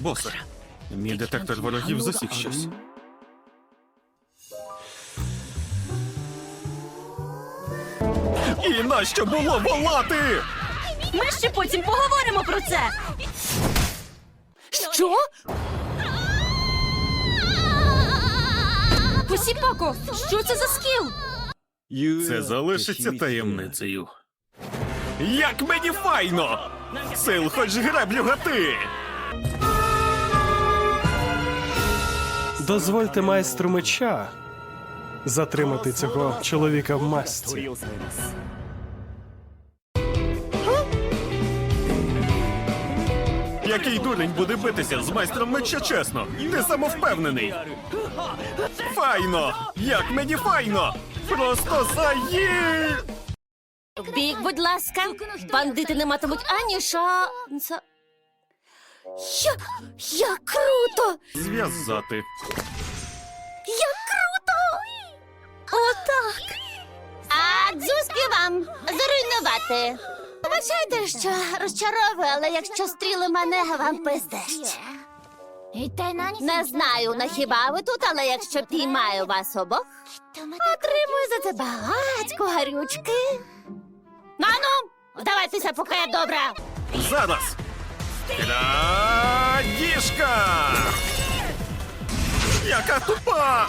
Босе, мій детектор ворогів засік щось. І нащо було волати? Ми ще потім поговоримо про це. Що? Посіпако, що це за скіл? Це залишиться таємницею. Як мені файно! Сил хоч греблю гати! Дозвольте майстру меча затримати цього чоловіка в масці. Який дурень буде битися з майстром меча чесно? Ти самовпевнений. Файно! Як мені файно! Просто заї! Бік, будь ласка, бандити не матимуть ані шанса. Я, як круто! Зв'язати. Як круто! Отак! А дзузки вам зруйнувати. Вибачайте, що розчаровую, але якщо стріли мене, вам пиздещ. Не знаю, на хіба ви тут, але якщо піймаю вас обох, отримую за це багатько гарючки. Нану, здавайтеся, поки я добра. Зараз! Tupã!